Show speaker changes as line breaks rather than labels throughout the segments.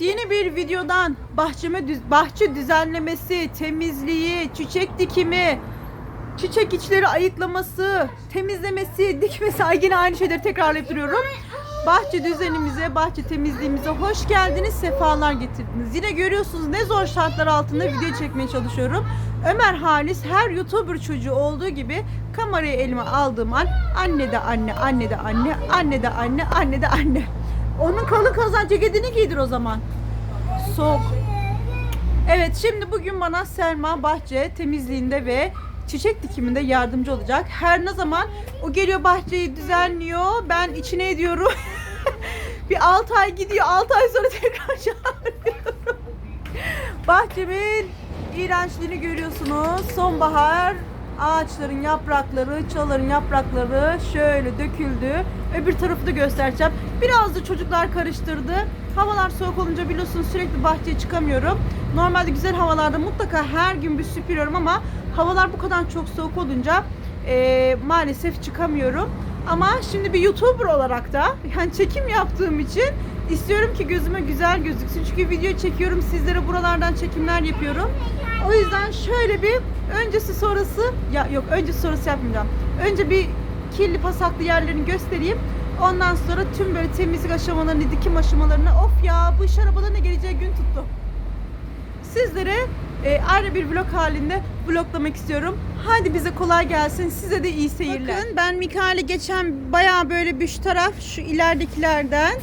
Yeni bir videodan bahçeme düz, bahçe düzenlemesi, temizliği, çiçek dikimi, çiçek içleri ayıklaması, temizlemesi, dikmesi ay yine aynı şeyleri tekrarlayıp duruyorum. Bahçe düzenimize, bahçe temizliğimize hoş geldiniz, sefalar getirdiniz. Yine görüyorsunuz ne zor şartlar altında video çekmeye çalışıyorum. Ömer Halis her YouTuber çocuğu olduğu gibi kamerayı elime aldığım an anne de anne, anne de anne, anne de anne, anne de anne. Onun kalın kazan ceketini giydir o zaman. Soğuk. Evet şimdi bugün bana Selma bahçe temizliğinde ve çiçek dikiminde yardımcı olacak. Her ne zaman o geliyor bahçeyi düzenliyor. Ben içine ediyorum. bir 6 ay gidiyor. 6 ay sonra tekrar çağırıyorum. Bahçemin iğrençliğini görüyorsunuz. Sonbahar ağaçların yaprakları, çalıların yaprakları şöyle döküldü. Öbür tarafı da göstereceğim. Biraz da çocuklar karıştırdı. Havalar soğuk olunca biliyorsunuz sürekli bahçeye çıkamıyorum. Normalde güzel havalarda mutlaka her gün bir süpürüyorum ama havalar bu kadar çok soğuk olunca eee, maalesef çıkamıyorum. Ama şimdi bir YouTuber olarak da yani çekim yaptığım için istiyorum ki gözüme güzel gözüksün. Çünkü video çekiyorum sizlere buralardan çekimler yapıyorum. O yüzden şöyle bir öncesi sonrası ya yok öncesi sonrası yapmayacağım. Önce bir kirli pasaklı yerlerini göstereyim. Ondan sonra tüm böyle temizlik aşamalarını, dikim aşamalarını of ya bu iş arabalarına geleceği gün tuttu. Sizlere e, ayrı bir vlog halinde vloglamak istiyorum. Hadi bize kolay gelsin. Size de iyi seyirler. Bakın ben Mikail'e geçen bayağı böyle bir şu taraf şu ileridekilerden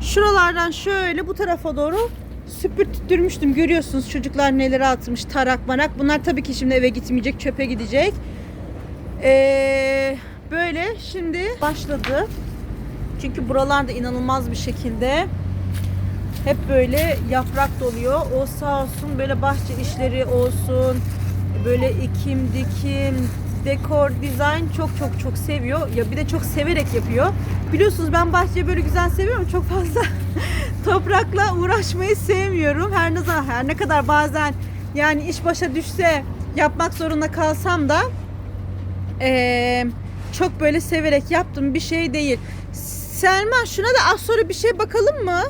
şuralardan şöyle bu tarafa doğru süpürttürmüştüm. Görüyorsunuz çocuklar neleri atmış tarak marak. Bunlar tabii ki şimdi eve gitmeyecek çöpe gidecek. Ee, böyle şimdi başladı. Çünkü buralarda inanılmaz bir şekilde hep böyle yaprak doluyor. O sağ olsun böyle bahçe işleri olsun. Böyle ekim, dikim, dekor, dizayn çok çok çok seviyor. Ya bir de çok severek yapıyor. Biliyorsunuz ben bahçeyi böyle güzel seviyorum. Çok fazla toprakla uğraşmayı sevmiyorum. Her ne zaman her ne kadar bazen yani iş başa düşse yapmak zorunda kalsam da eee, çok böyle severek yaptığım bir şey değil. Selma şuna da az sonra bir şey bakalım mı?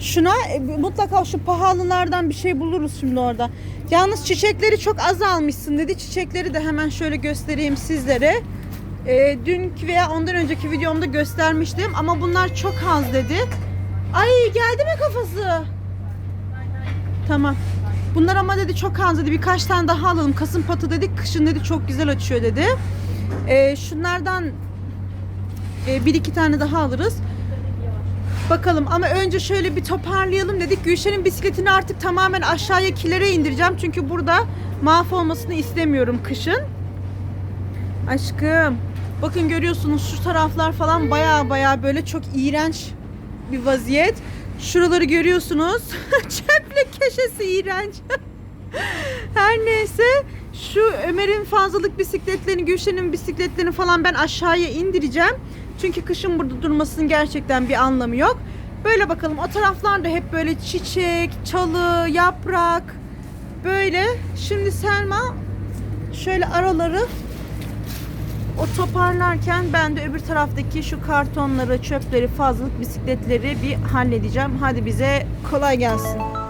Şuna e, mutlaka şu pahalılardan bir şey buluruz şimdi orada. Yalnız çiçekleri çok az almışsın dedi. Çiçekleri de hemen şöyle göstereyim sizlere. E, dünkü veya ondan önceki videomda göstermiştim ama bunlar çok az dedi. Ay geldi mi kafası? Tamam. Bunlar ama dedi çok az dedi. Birkaç tane daha alalım. Kasım patı dedik. Kışın dedi çok güzel açıyor dedi. E, şunlardan e, bir iki tane daha alırız. Bakalım ama önce şöyle bir toparlayalım dedik. Gülşen'in bisikletini artık tamamen aşağıya kilere indireceğim. Çünkü burada mahvolmasını istemiyorum kışın. Aşkım. Bakın görüyorsunuz şu taraflar falan baya baya böyle çok iğrenç bir vaziyet. Şuraları görüyorsunuz. Çöplük köşesi iğrenç. Her neyse şu Ömer'in fazlalık bisikletlerini, Gülşen'in bisikletlerini falan ben aşağıya indireceğim. Çünkü kışın burada durmasının gerçekten bir anlamı yok. Böyle bakalım o taraflarda hep böyle çiçek, çalı, yaprak böyle. Şimdi Selma şöyle araları o toparlarken ben de öbür taraftaki şu kartonları, çöpleri, fazlalık bisikletleri bir halledeceğim. Hadi bize kolay gelsin.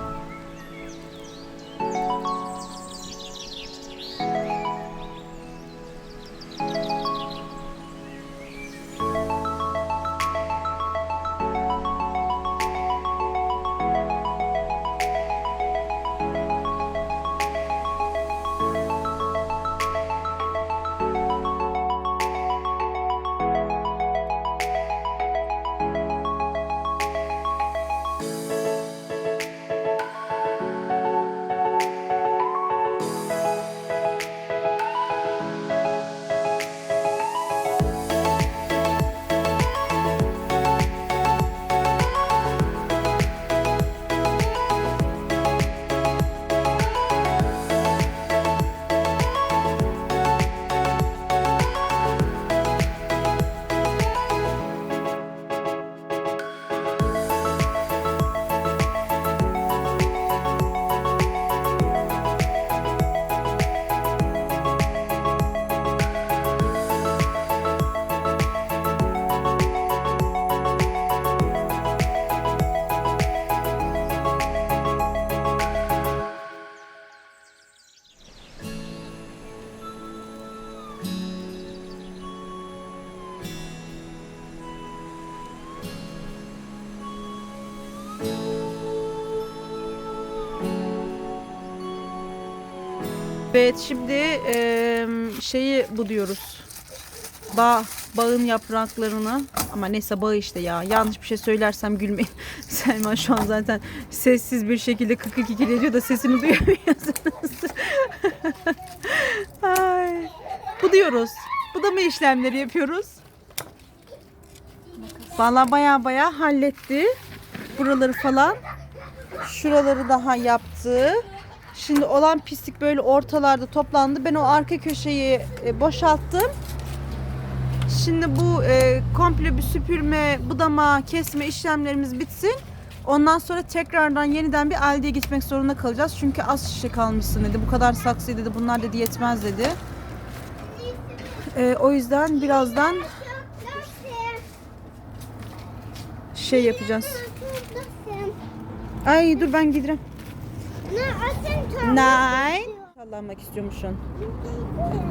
Evet şimdi eee, şeyi buluyoruz. Bağ, bağın yapraklarını ama neyse bağ işte ya. Yanlış bir şey söylersem gülmeyin. Selma şu an zaten sessiz bir şekilde kıkı kikir ediyor da sesini duyamıyorsunuz. Ay. Buluyoruz. Budama işlemleri yapıyoruz. Vallahi baya baya halletti. Buraları falan. Şuraları daha yaptı. Şimdi olan pislik böyle ortalarda toplandı. Ben o arka köşeyi e, boşalttım. Şimdi bu e, komple bir süpürme, budama, kesme işlemlerimiz bitsin. Ondan sonra tekrardan yeniden bir aldeye gitmek zorunda kalacağız. Çünkü az şişe kalmışsın dedi. Bu kadar saksı dedi. Bunlar dedi yetmez dedi. E, o yüzden birazdan şey yapacağız. Ay dur ben giderim. Nine. Sallanmak istiyormuşsun.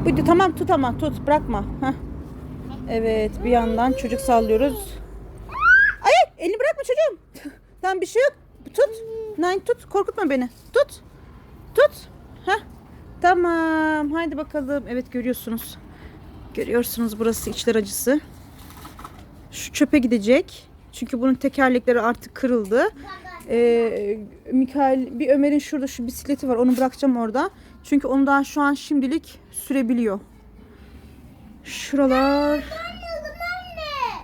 Buydu tamam tut ama tut bırakma. Heh. Evet bir yandan çocuk sallıyoruz. Ay elini bırakma çocuğum. tamam bir şey yok. Tut. Nine tut korkutma beni. Tut. Tut. Heh. Tamam haydi bakalım. Evet görüyorsunuz. Görüyorsunuz burası içler acısı. Şu çöpe gidecek. Çünkü bunun tekerlekleri artık kırıldı. Ee, Mikael bir Ömer'in şurada şu bisikleti var. Onu bırakacağım orada. Çünkü onu daha şu an şimdilik sürebiliyor. Şuralar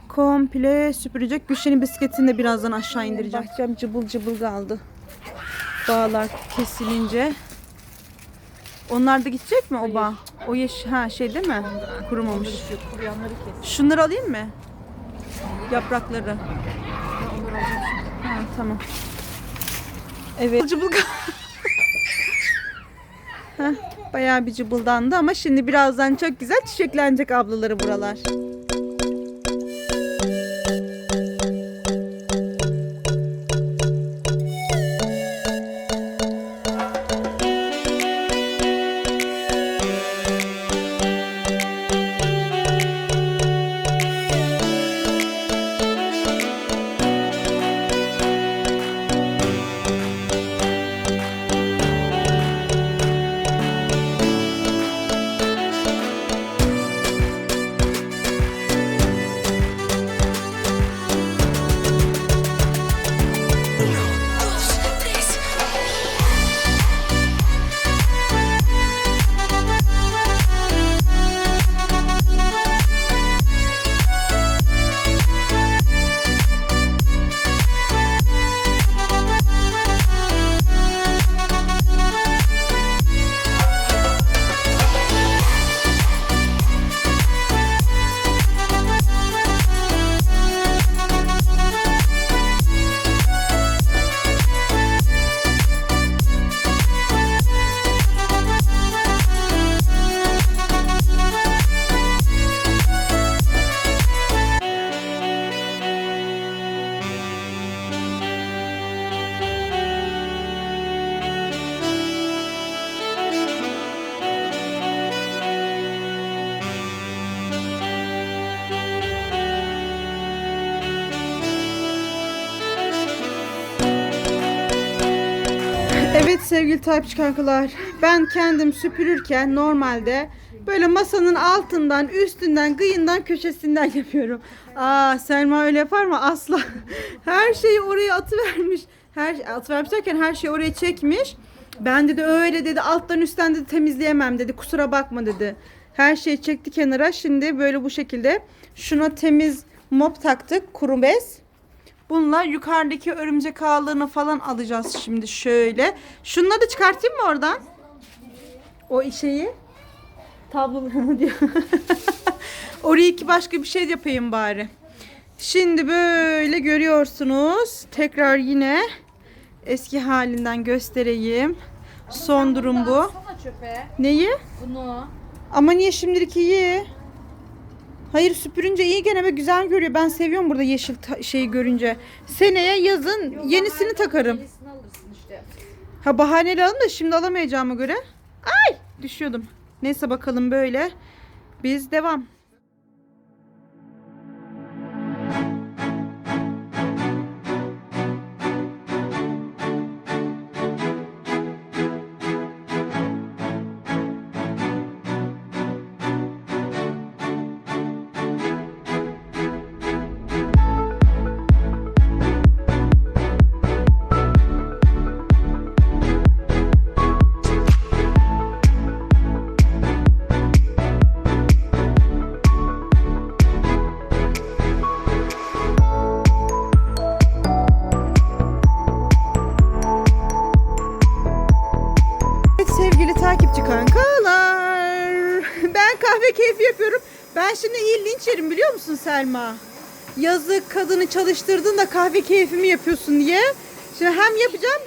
komple süpürecek. Gülşen'in bisikletini de birazdan aşağı indireceğim. Bahçem cıbıl cıbıl kaldı. Bağlar kesilince. Onlar da gidecek mi o bağ? O yeş ha şey değil mi? Kurumamış. Şunları alayım mı? Yaprakları. Ha, tamam. Evet. Cıbıl Heh, bayağı bir cıbıldandı ama şimdi birazdan çok güzel çiçeklenecek ablaları buralar. Sevgili takipçi kankalar. Ben kendim süpürürken normalde böyle masanın altından, üstünden, kıyından, köşesinden yapıyorum. Aa Selma öyle yapar mı? Asla. Her şeyi oraya atıvermiş. Her atıvermiş derken her şeyi oraya çekmiş. Ben dedi öyle dedi alttan üstten dedi temizleyemem dedi. Kusura bakma dedi. Her şeyi çekti kenara. Şimdi böyle bu şekilde şuna temiz mop taktık. Kuru bez. Bununla yukarıdaki örümcek ağlarını falan alacağız şimdi şöyle. Şunları da çıkartayım mı oradan? O şeyi. Tablolarını diyor. Oraya iki başka bir şey yapayım bari. Şimdi böyle görüyorsunuz. Tekrar yine eski halinden göstereyim. Son durum bu. Neyi?
Bunu.
Ama niye şimdilik iyi? Hayır süpürünce iyi gene ve güzel görüyor. Ben seviyorum burada yeşil şeyi görünce. Seneye yazın yenisini takarım.
Yenisini alırsın işte.
Ha bahaneli alın da şimdi alamayacağıma göre. Ay düşüyordum. Neyse bakalım böyle. Biz devam. sevgili takipçi kankalar. Ben kahve keyfi yapıyorum. Ben şimdi iyi linç yerim biliyor musun Selma? Yazık kadını çalıştırdın da kahve keyfimi yapıyorsun diye. Şimdi hem yapacağım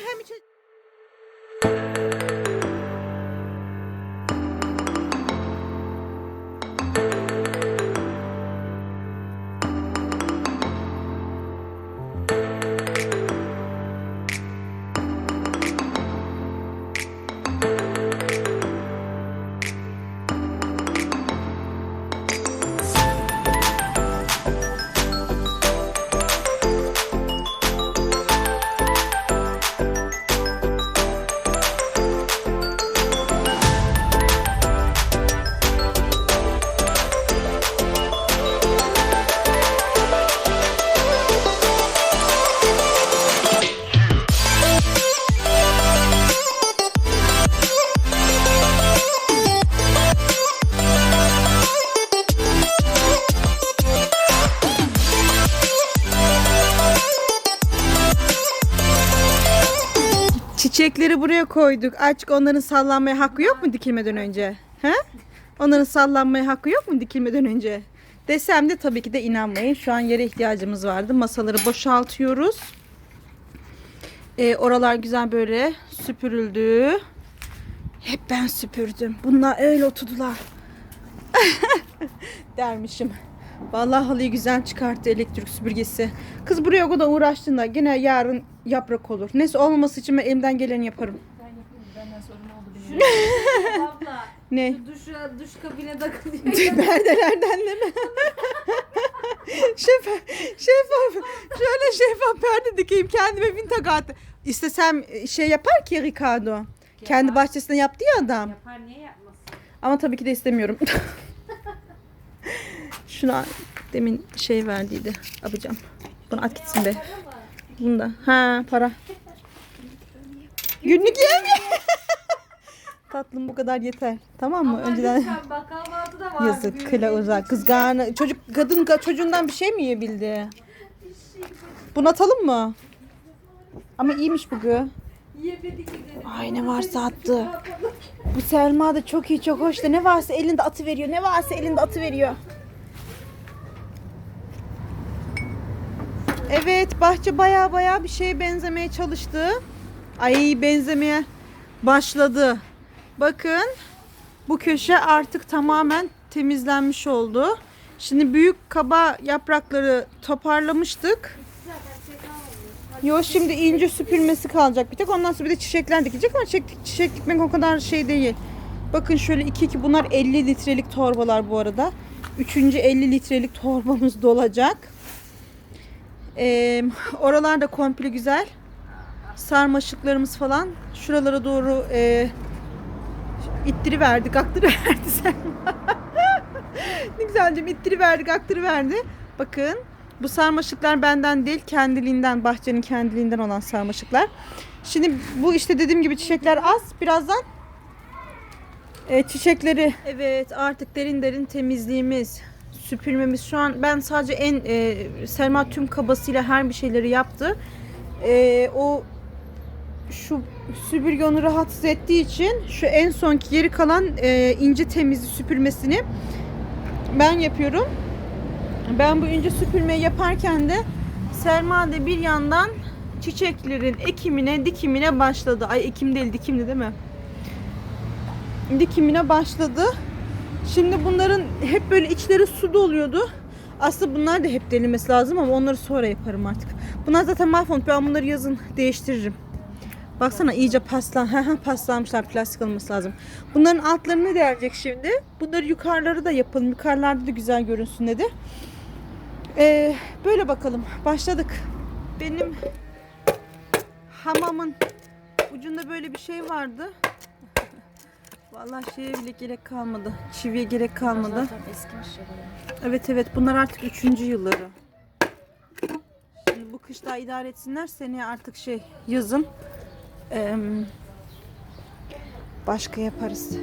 Çiçekleri buraya koyduk. Açık onların sallanmaya hakkı yok mu dikilmeden önce? He? Onların sallanmaya hakkı yok mu dikilmeden önce? Desem de tabii ki de inanmayın. Şu an yere ihtiyacımız vardı. Masaları boşaltıyoruz. Ee, oralar güzel böyle süpürüldü. Hep ben süpürdüm. Bunlar öyle oturdular. Dermişim. Vallahi halıyı güzel çıkarttı elektrik süpürgesi. Kız buraya o kadar uğraştığında gene yarın yaprak olur. Neyse olmaması için ben elimden geleni yaparım.
Ben yapayım. Benden sonra ne oldu bilmiyorum. Abla.
Ne?
Şu duşa, duş kabine takılıyor.
Perdelerden değil mi? şeffaf, şeffaf. Şöyle şeffaf perde dikeyim. Kendime bin takat. İstesem şey yapar ki Ricardo. Kendi bahçesinde yaptı ya adam.
Yapar niye yapmasın?
Ama tabii ki de istemiyorum. Şuna demin şey verdiydi. Yapacağım. Bunu at gitsin be. Bunda. Ha para. Günlük yem. Tatlım bu kadar yeter. Tamam mı?
Ama
Önceden
lütfen da var.
yazık kıla uzak. Kız garnı- çocuk kadın çocuğundan bir şey mi yiyebildi? Bunu atalım mı? Ama iyiymiş bu gı.
Yemedik gidelim.
Ay ne varsa attı. Bu Selma da çok iyi çok hoş da ne varsa elinde atı veriyor. Ne varsa elinde atı veriyor. Evet bahçe baya baya bir şeye benzemeye çalıştı. Ay benzemeye başladı. Bakın bu köşe artık tamamen temizlenmiş oldu. Şimdi büyük kaba yaprakları toparlamıştık. Yo şimdi ince süpürmesi kalacak bir tek. Ondan sonra bir de çiçekler dikecek ama çiçek, çiçek dikmek o kadar şey değil. Bakın şöyle iki iki bunlar 50 litrelik torbalar bu arada. Üçüncü 50 litrelik torbamız dolacak. Ee, oralar da komple güzel. Sarmaşıklarımız falan. Şuralara doğru e, ittiri verdik, aktırı verdi sen. ne güzelce ittiri verdik, aktırı verdi. Bakın bu sarmaşıklar benden değil, kendiliğinden, bahçenin kendiliğinden olan sarmaşıklar. Şimdi bu işte dediğim gibi çiçekler az. Birazdan e, çiçekleri evet artık derin derin temizliğimiz, süpürmemiz şu an ben sadece en e, Selma tüm kabasıyla her bir şeyleri yaptı. E, o şu süpürge onu rahatsız ettiği için şu en sonki geri kalan e, ince temizlik süpürmesini ben yapıyorum. Ben bu ince süpürmeyi yaparken de Selma da bir yandan çiçeklerin ekimine, dikimine başladı. Ay ekim değil, dikimdi değil mi? Dikimine başladı. Şimdi bunların hep böyle içleri su doluyordu. Aslında bunlar da hep delinmesi lazım ama onları sonra yaparım artık. Bunlar zaten mahvolmuş. Ben bunları yazın değiştiririm. Baksana iyice paslan, paslanmışlar plastik olması lazım. Bunların altlarını delecek şimdi. Bunları yukarıları da yapalım. Yukarılarda da güzel görünsün dedi. Ee, böyle bakalım. Başladık. Benim hamamın ucunda böyle bir şey vardı. Vallahi şeye bile gerek kalmadı. Çiviye gerek kalmadı.
Zaten eskimiş bayağı.
Evet evet bunlar artık üçüncü yılları. Şimdi bu kış daha idare etsinler. Seneye artık şey yazın em, başka yaparız.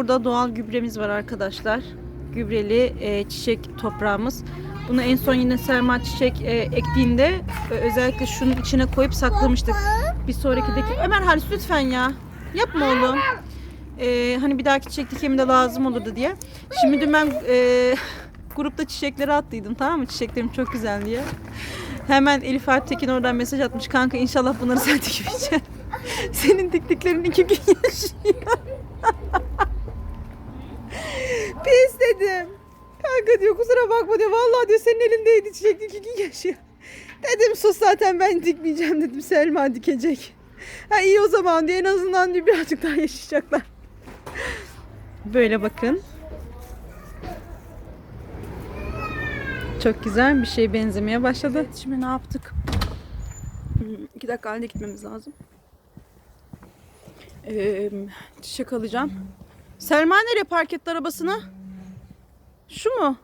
Burada doğal gübremiz var arkadaşlar. Gübreli e, çiçek toprağımız. Bunu en son yine Selma çiçek e, ektiğinde e, özellikle şunun içine koyup saklamıştık. Bir sonraki deki... Ömer Halis lütfen ya. Yapma oğlum. E, hani bir dahaki çiçek dikiminde lazım olurdu diye. Şimdi dün ben e, grupta çiçekleri attıydım tamam mı? Çiçeklerim çok güzel diye. Hemen Elif Alp Tekin oradan mesaj atmış. Kanka inşallah bunları sen dikmeyeceksin. Senin diktiklerin iki gün yaşıyor. Pis dedim. Kanka diyor kusura bakma diyor. Vallahi diyor senin elindeydi çiçek iki gün yaşıyor. Dedim sus zaten ben dikmeyeceğim dedim. Selma dikecek. Ha iyi o zaman diye en azından diyor birazcık daha yaşayacaklar. Böyle bakın. Çok güzel bir şey benzemeye başladı. Şimdi ne yaptık? Hmm, İki dakika halinde gitmemiz lazım. Ee, çiçek alacağım. Selma nereye park etti arabasını? Şu mu?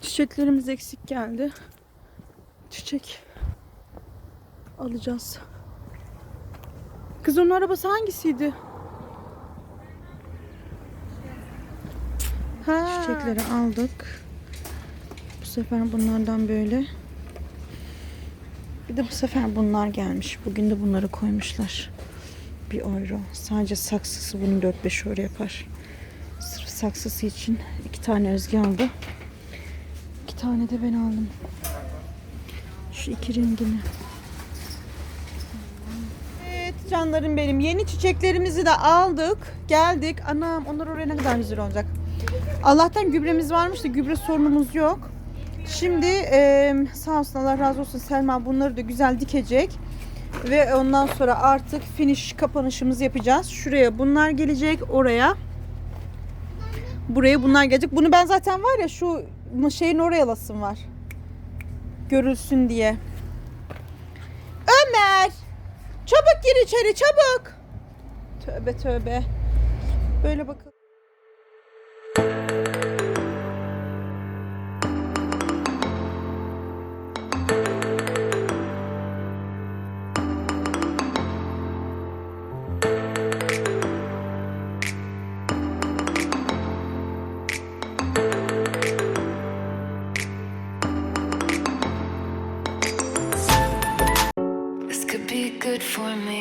Çiçeklerimiz eksik geldi. Çiçek alacağız. Kız onun arabası hangisiydi? Ha. Çiçekleri aldık. Bu sefer bunlardan böyle. Bir de bu sefer bunlar gelmiş. Bugün de bunları koymuşlar. Bir euro. Sadece saksısı bunun 4-5 euro yapar. Saksısı için iki tane Özge aldı. İki tane de ben aldım. Şu iki rengini. Evet canlarım benim. Yeni çiçeklerimizi de aldık. Geldik. Anam onlar oraya ne kadar güzel olacak. Allah'tan gübremiz varmış da gübre sorunumuz yok. Şimdi e, sağ olsun Allah razı olsun Selma bunları da güzel dikecek. Ve ondan sonra artık finish kapanışımızı yapacağız. Şuraya bunlar gelecek. Oraya. Buraya bunlar gelecek. Bunu ben zaten var ya şu şeyin oraya alasım var. Görülsün diye. Ömer! Çabuk gir içeri çabuk. Tövbe tövbe. Böyle bakın.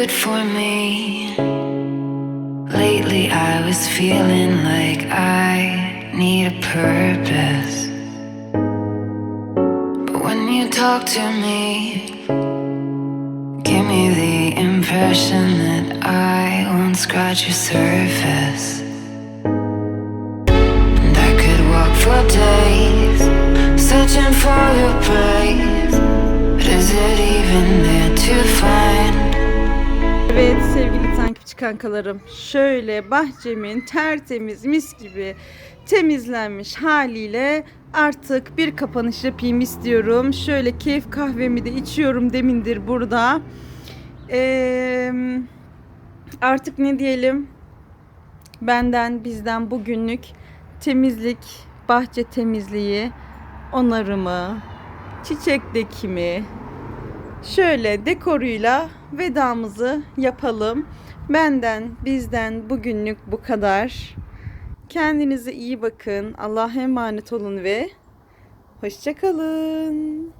Good for me. Lately, I was feeling like I need a purpose. But when you talk to me, give me the impression that I won't scratch your surface.
Kankalarım şöyle bahçemin tertemiz mis gibi temizlenmiş haliyle artık bir kapanış yapayım istiyorum. Şöyle keyif kahvemi de içiyorum demindir burada. Ee, artık ne diyelim benden bizden bugünlük temizlik, bahçe temizliği, onarımı, çiçek dikimi, Şöyle dekoruyla vedamızı yapalım. Benden, bizden bugünlük bu kadar. Kendinize iyi bakın. Allah'a emanet olun ve hoşçakalın.